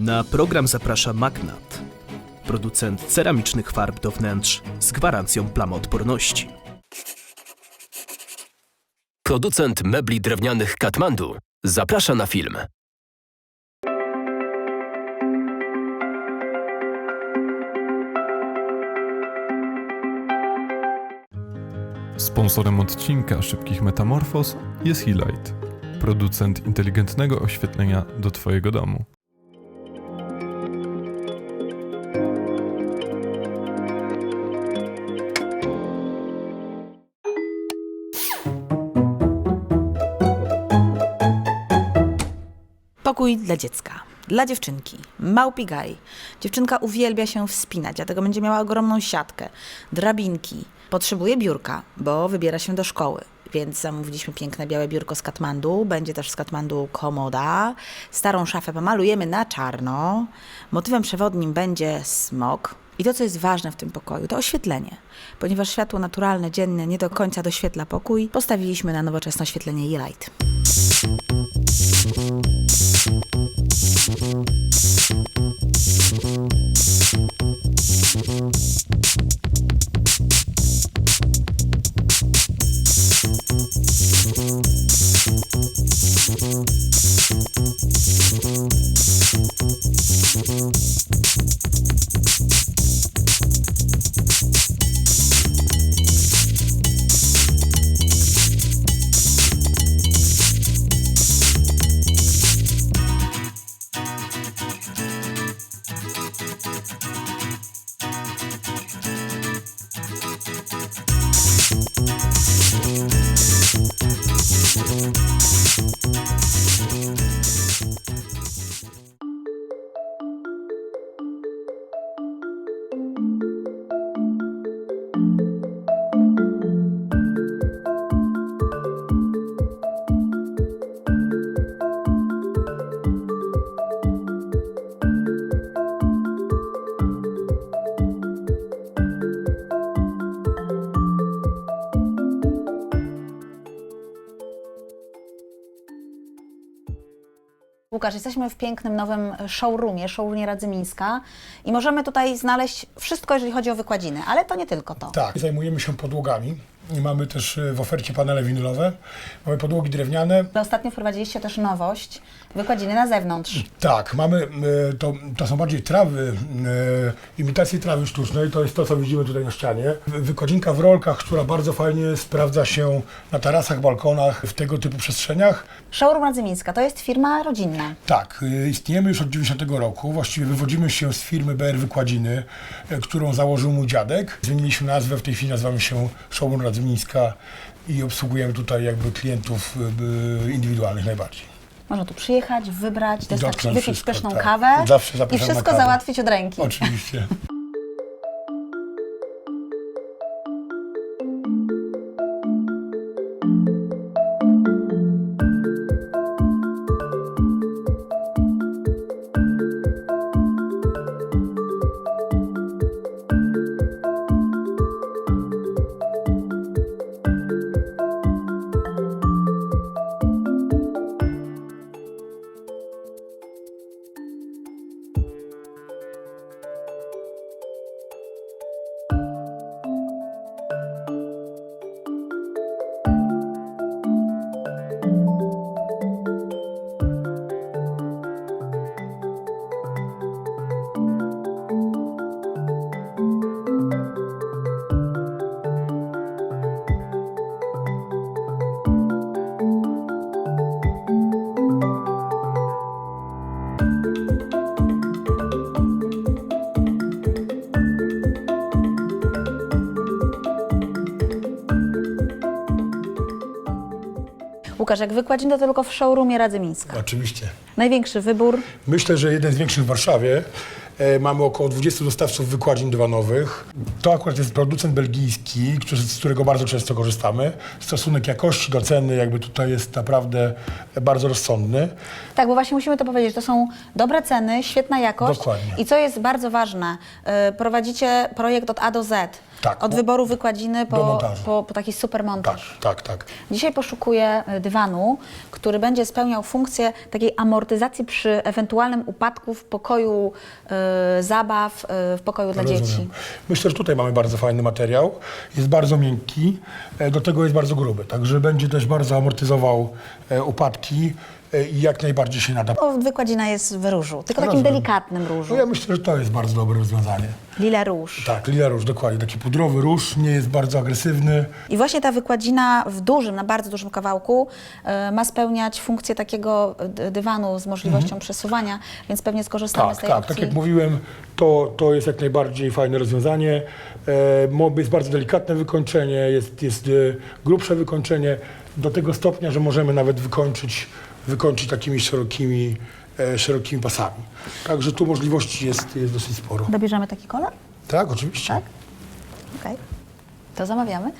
Na program zaprasza Magnat, producent ceramicznych farb do wnętrz z gwarancją plamoodporności. Producent mebli drewnianych Katmandu zaprasza na film. Sponsorem odcinka Szybkich Metamorfoz jest Helight, producent inteligentnego oświetlenia do Twojego domu. Pokój dla dziecka. Dla dziewczynki. Małpi Gary. Dziewczynka uwielbia się wspinać, dlatego będzie miała ogromną siatkę, drabinki. Potrzebuje biurka, bo wybiera się do szkoły. Więc zamówiliśmy piękne białe biurko z Katmandu. Będzie też z Katmandu komoda. Starą szafę pomalujemy na czarno. Motywem przewodnim będzie smok. I to, co jest ważne w tym pokoju, to oświetlenie. Ponieważ światło naturalne, dzienne nie do końca doświetla pokój, postawiliśmy na nowoczesne oświetlenie E-Light. Łukasz, jesteśmy w pięknym nowym showroomie, showroomie Radzymińska i możemy tutaj znaleźć wszystko, jeżeli chodzi o wykładziny, ale to nie tylko to. Tak, zajmujemy się podłogami. Mamy też y, w ofercie panele winylowe. Mamy podłogi drewniane. Ostatnio wprowadziliście też nowość, wykładziny na zewnątrz. Tak, mamy, y, to, to są bardziej trawy, y, imitacje trawy sztucznej, to jest to, co widzimy tutaj na ścianie. Wykładzinka w rolkach, która bardzo fajnie sprawdza się na tarasach, balkonach, w tego typu przestrzeniach. Showroom Radzymińska to jest firma rodzinna. Tak, istniejemy już od 90 roku. Właściwie wywodzimy się z firmy BR Wykładziny, którą założył mój dziadek. Zmieniliśmy nazwę, w tej chwili nazywamy się Showroom Radzymińska i obsługujemy tutaj jakby klientów y, indywidualnych najbardziej. Można tu przyjechać, wybrać, dostać, Dotknąć wypić pyszną tak. kawę Zawsze i wszystko kawę. załatwić od ręki. Oczywiście. Łukasz, jak wykładziny to tylko w showroomie Radzymińska. Oczywiście. Największy wybór. Myślę, że jeden z większych w Warszawie. E, Mamy około 20 dostawców wykładzin dywanowych. To akurat jest producent belgijski, który, z którego bardzo często korzystamy. Stosunek jakości do ceny jakby tutaj jest naprawdę bardzo rozsądny. Tak, bo właśnie musimy to powiedzieć, to są dobre ceny, świetna jakość. Dokładnie. I co jest bardzo ważne, y, prowadzicie projekt od A do Z. Tak. Od wyboru wykładziny po, po, po taki super Tak, montaż. tak, tak. Dzisiaj poszukuję y, dywanu, który będzie spełniał funkcję takiej amortyzacji przy ewentualnym upadku w pokoju y, zabaw, y, w pokoju dla Rozumiem. dzieci. Myślę, że tutaj mamy bardzo fajny materiał. Jest bardzo miękki, e, do tego jest bardzo gruby, także będzie też bardzo amortyzował e, upadki jak najbardziej się nada. O, wykładzina jest w różu, tylko takim Rozumiem. delikatnym różu. No ja myślę, że to jest bardzo dobre rozwiązanie. Lila róż. Tak, lila róż, dokładnie. Taki pudrowy róż, nie jest bardzo agresywny. I właśnie ta wykładzina w dużym, na bardzo dużym kawałku y, ma spełniać funkcję takiego d- dywanu z możliwością przesuwania, więc pewnie skorzystamy Mhm. Tak, z tej tak, opcji. tak jak mówiłem, to, to jest jak najbardziej fajne rozwiązanie. E, mo- jest bardzo delikatne wykończenie, jest, jest e, grubsze wykończenie, do tego stopnia, że możemy nawet wykończyć, wykończyć takimi szerokimi, e, szerokimi pasami. Także tu możliwości jest, jest dosyć sporo. Dobierzemy taki kolor? Tak, oczywiście. Tak? Okej. To zamawiamy.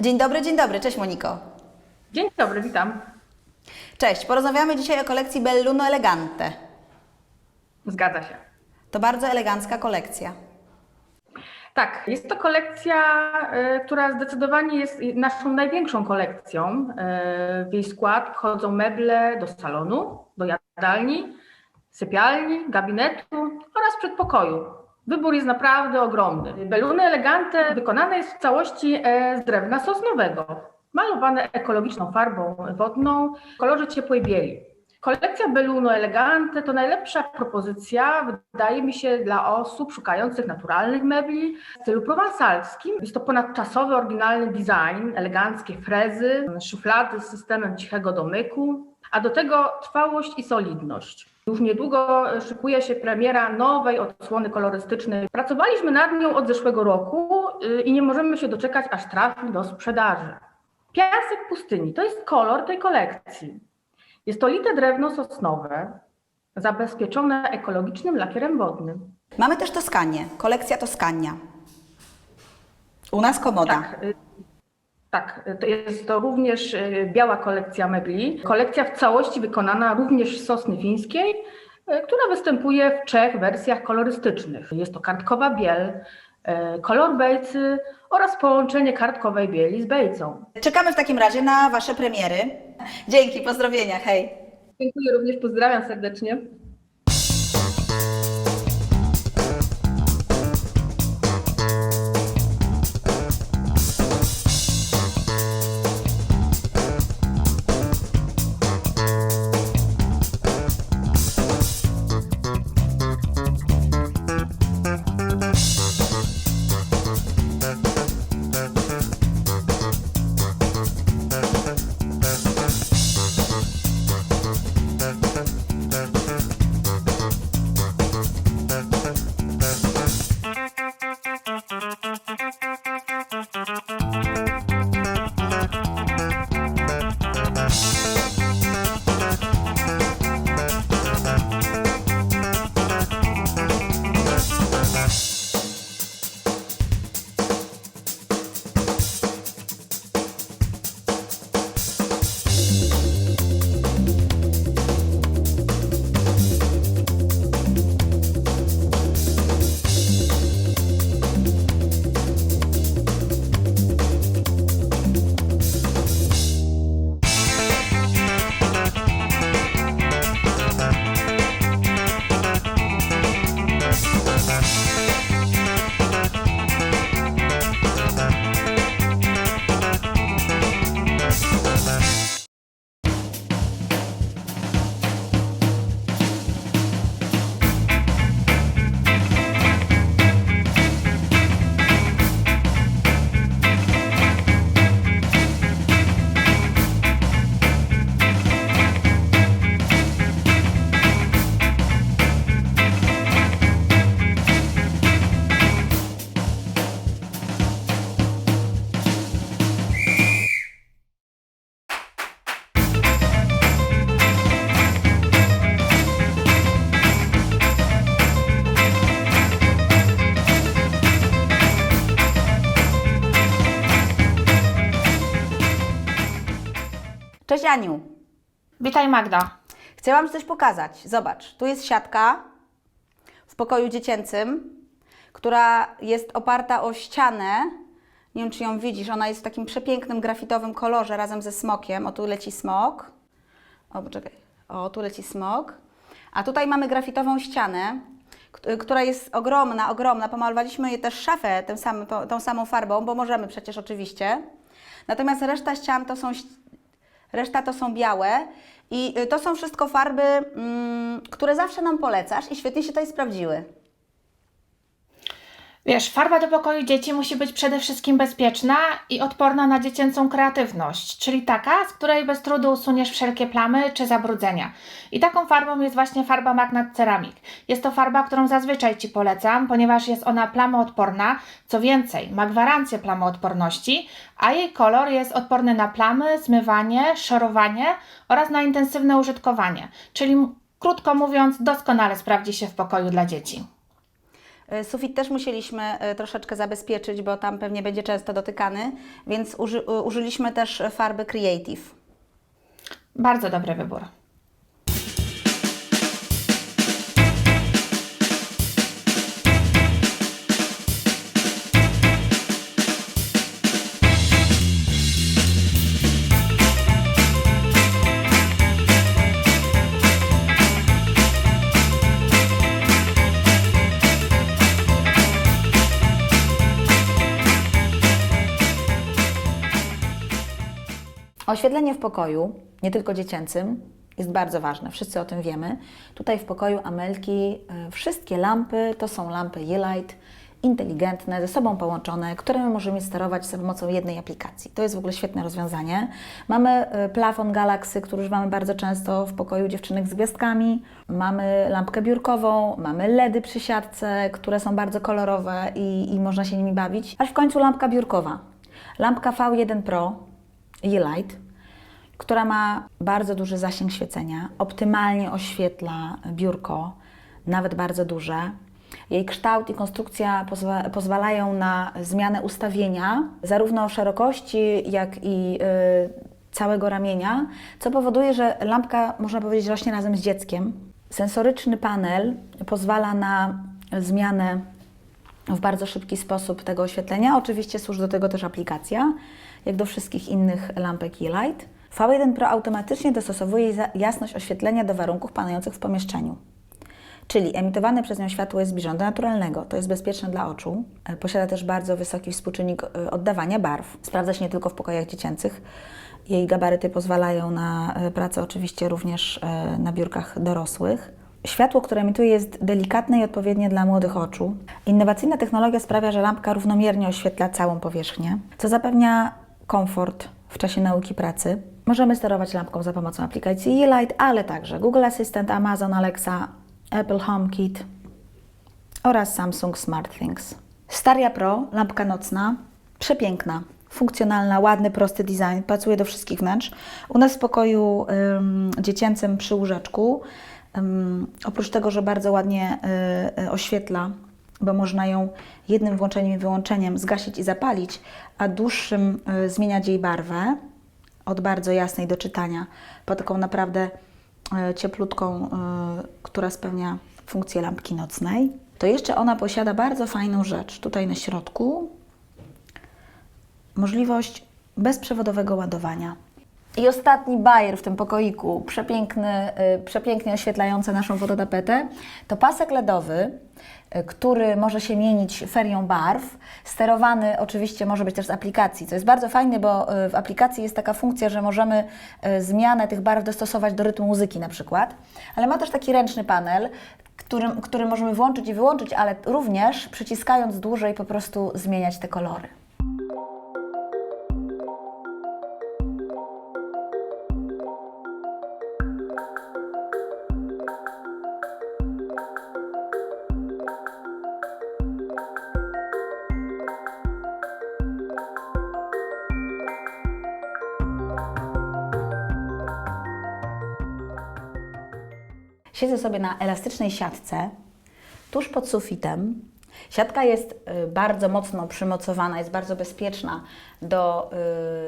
Dzień dobry, dzień dobry. Cześć Moniko. Dzień dobry, witam. Cześć. Porozmawiamy dzisiaj o kolekcji Belluno Elegante. Zgadza się. To bardzo elegancka kolekcja. Tak, jest to kolekcja, y, która zdecydowanie jest naszą największą kolekcją. Y, W jej skład wchodzą meble do salonu, do jadalni, sypialni, gabinetu oraz przedpokoju. Wybór jest naprawdę ogromny. Beluny Elegante wykonane jest w całości e, z drewna sosnowego, malowane ekologiczną farbą wodną w kolorze ciepłej bieli. Kolekcja Belluno Elegante to najlepsza propozycja, wydaje mi się, dla osób szukających naturalnych mebli w stylu prowansalskim. Jest to ponadczasowy, oryginalny design, eleganckie frezy, szuflady z systemem cichego domyku, a do tego trwałość i solidność. Już niedługo szykuje się premiera nowej odsłony kolorystycznej. Pracowaliśmy nad nią od zeszłego roku y, i nie możemy się doczekać, aż trafi do sprzedaży. Piasek pustyni to jest kolor tej kolekcji. Jest to lite drewno sosnowe, zabezpieczone ekologicznym lakierem wodnym. Mamy też Toskanię. Kolekcja Toskania. U nas komoda. Tak, y, tak, to jest to również y, biała kolekcja mebli. Kolekcja w całości wykonana również z sosny fińskiej, y, która występuje w trzech wersjach kolorystycznych. Jest to kartkowa biel, y, kolor bejcy oraz połączenie kartkowej bieli z bejcą. Czekamy w takim razie na Wasze premiery. Dzięki, pozdrowienia, hej. Dziękuję również, pozdrawiam serdecznie. Cześć Aniu. Witaj Magda. Chciałam Ci coś pokazać. Zobacz, tu jest siatka w pokoju dziecięcym, która jest oparta o ścianę. Nie wiem, czy ją widzisz. Ona jest w takim przepięknym grafitowym kolorze razem ze smokiem. O, tu leci smok. O, poczekaj. O, tu leci smok. A tutaj mamy grafitową ścianę, która jest ogromna, ogromna. Pomalowaliśmy je też szafę tym samym, tą, tą samą farbą, bo możemy przecież oczywiście. Natomiast reszta ścian to są Reszta to są białe i y, to są wszystko farby, mm, które zawsze nam polecasz i świetnie się tutaj sprawdziły. Wiesz, farba do pokoju dzieci musi być przede wszystkim bezpieczna i odporna na dziecięcą kreatywność, czyli taka, z której bez trudu usuniesz wszelkie plamy czy zabrudzenia. I taką farbą jest właśnie farba Magnat Ceramic. Jest to farba, którą zazwyczaj Ci polecam, ponieważ jest ona plamoodporna. Co więcej, ma gwarancję plamoodporności, a jej kolor jest odporny na plamy, zmywanie, szorowanie oraz na intensywne użytkowanie. Czyli krótko mówiąc, doskonale sprawdzi się w pokoju dla dzieci. Y, Sufit też musieliśmy y, troszeczkę zabezpieczyć, bo tam pewnie będzie często dotykany, więc uży, y, użyliśmy też farby Creative. Bardzo dobry wybór. Oświetlenie w pokoju, nie tylko dziecięcym, jest bardzo ważne. Wszyscy o tym wiemy. Tutaj w pokoju Amelki y, wszystkie lampy to są lampy Yeelight, inteligentne, ze sobą połączone, które my możemy sterować za pomocą jednej aplikacji. To jest w ogóle świetne rozwiązanie. Mamy y, plafon Galaxy, który używamy bardzo często w pokoju dziewczynek z gwiazdkami. Mamy lampkę biurkową, mamy LEDy przy siatce, które są bardzo kolorowe i, i można się nimi bawić. Aż w końcu lampka biurkowa. Lampka V1 Pro Yeelight, która ma bardzo duży zasięg świecenia, optymalnie oświetla biurko, nawet bardzo duże. Jej kształt i konstrukcja pozwa- pozwalają na zmianę ustawienia zarówno szerokości, jak i y, całego ramienia, co powoduje, że lampka, można powiedzieć, rośnie razem z dzieckiem. Sensoryczny panel pozwala na zmianę w bardzo szybki sposób tego oświetlenia. Oczywiście służy do tego też aplikacja, jak do wszystkich innych lampek Light. V1 Pro automatycznie dostosowuje jasność oświetlenia do warunków panujących w pomieszczeniu. Czyli emitowane przez nią światło jest zbliżone do naturalnego. To jest bezpieczne dla oczu. E, Posiada też bardzo wysoki współczynnik e, oddawania barw. Sprawdza się nie tylko w pokojach dziecięcych. Jej gabaryty pozwalają na e, pracę oczywiście również na biurkach dorosłych. Światło, które emituje jest delikatne i odpowiednie dla młodych oczu. Innowacyjna technologia sprawia, że lampka równomiernie oświetla całą powierzchnię, co zapewnia komfort w czasie nauki pracy. Możemy sterować lampką za pomocą aplikacji Light, ale także Google Assistant, Amazon Alexa, Apple HomeKit oraz Samsung SmartThings. Staria Pro, lampka nocna, przepiękna, funkcjonalna, ładny, prosty design, pasuje do wszystkich wnętrz. U nas w pokoju ym, dziecięcym przy łóżeczku, ym, oprócz tego, że bardzo ładnie y, y, oświetla, bo można ją jednym włączeniem i wyłączeniem zgasić i zapalić, a dłuższym y, zmieniać jej barwę od bardzo jasnej do czytania po taką naprawdę e, cieplutką, e, która spełnia funkcję lampki nocnej. To jeszcze ona posiada bardzo fajną rzecz tutaj na środku. Możliwość bezprzewodowego ładowania. I ostatni bajer w tym pokoiku, przepiękny, y, przepięknie oświetlający naszą fototapetę, to pasek LEDowy, y, który może się mienić ferią barw. Sterowany oczywiście może być też z aplikacji, co jest bardzo fajne, bo y, w aplikacji jest taka funkcja, że możemy zmianę tych barw dostosować do rytmu muzyki na przykład, ale ma też taki ręczny panel, którym, który możemy włączyć i wyłączyć, ale również przyciskając dłużej po prostu zmieniać te kolory. Siedzę sobie na elastycznej siatce, tuż pod sufitem Siatka jest y, bardzo mocno przymocowana, jest bardzo bezpieczna do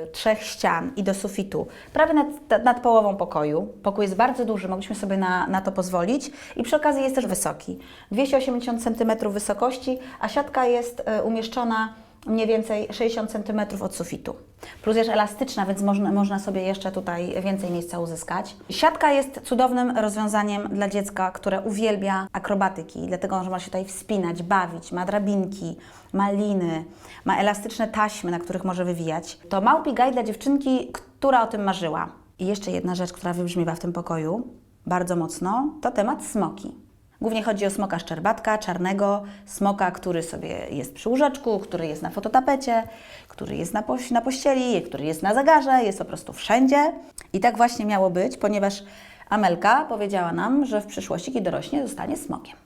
y, trzech ścian i do sufitu, prawie nad, nad połową pokoju. Pokój jest bardzo duży, mogliśmy sobie na, na to pozwolić i przy okazji jest też wysoki. 280 cm wysokości, a siatka jest y, umieszczona mniej więcej 60 cm od sufitu. Plus jest elastyczna, więc można, można sobie jeszcze tutaj więcej miejsca uzyskać. Siatka jest cudownym rozwiązaniem dla dziecka, które uwielbia akrobatyki, dlatego że ma się tutaj wspinać, bawić, ma drabinki, ma liny, ma elastyczne taśmy, na których może wywijać. To małpi gaj dla dziewczynki, która o tym marzyła. I jeszcze jedna rzecz, która wybrzmiewa w tym pokoju bardzo mocno, to temat smoki. Głównie chodzi o smoka szczerbatka, czarnego smoka, który sobie jest przy łóżeczku, który jest na fototapecie, który jest na, poś- na pościeli, który jest na zegarze, jest po prostu wszędzie. I tak właśnie miało być, ponieważ Amelka powiedziała nam, że w przyszłości, kiedy dorośnie, zostanie smokiem.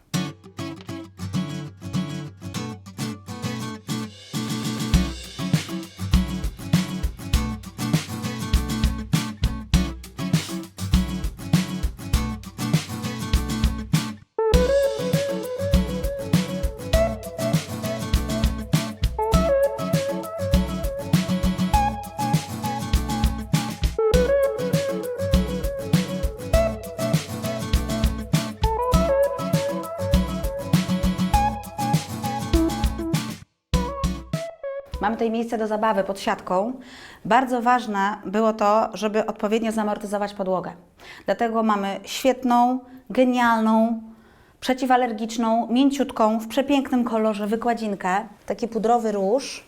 Tutaj miejsce do zabawy pod siatką. Bardzo ważne było to, żeby odpowiednio zamortyzować podłogę. Dlatego mamy świetną, genialną, przeciwalergiczną, mięciutką, w przepięknym kolorze wykładzinkę. Taki pudrowy róż.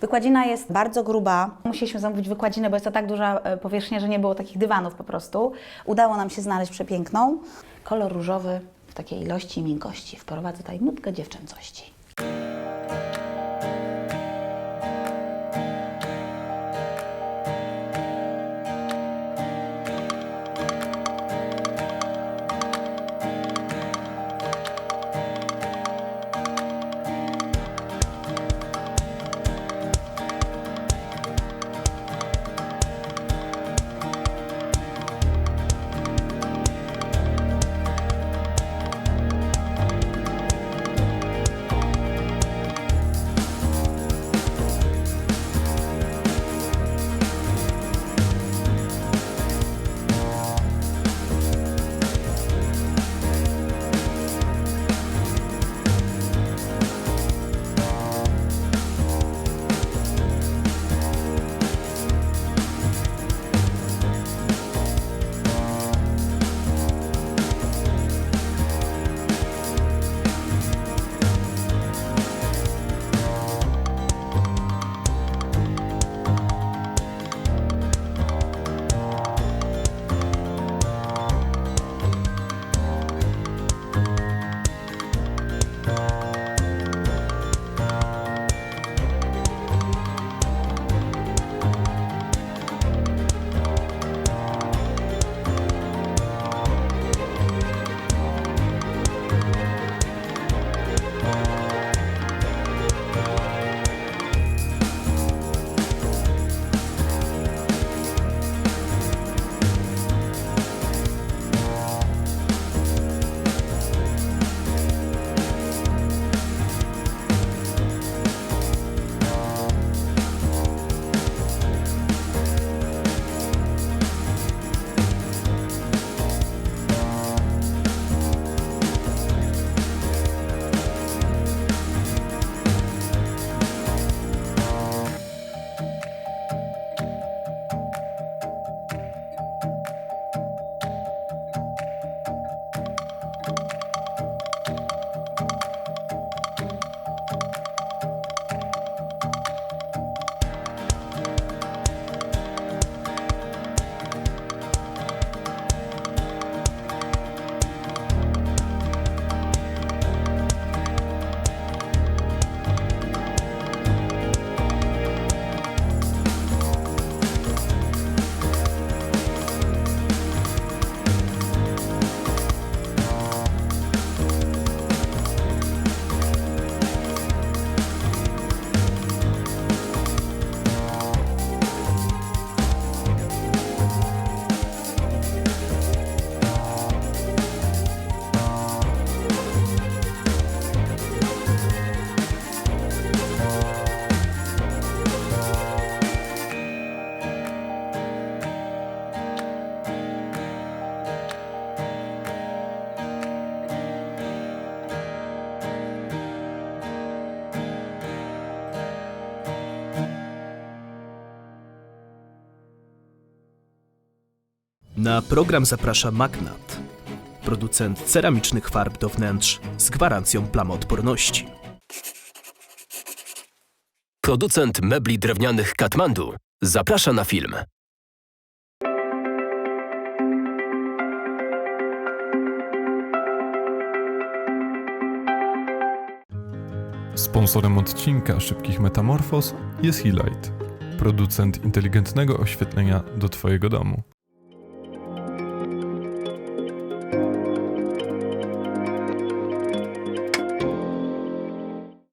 Wykładzina jest bardzo gruba. Musieliśmy zamówić wykładzinę, bo jest to tak duża e, powierzchnia, że nie było takich dywanów po prostu. Udało nam się znaleźć przepiękną. Kolor różowy w takiej ilości i miękkości. Wprowadza tutaj nutkę dziewczęcości. Na program zaprasza Magnat, producent ceramicznych farb do wnętrz z gwarancją plamoodporności. Producent mebli drewnianych Katmandu zaprasza na film. Sponsorem odcinka Szybkich Metamorfoz jest Helight, producent inteligentnego oświetlenia do Twojego domu.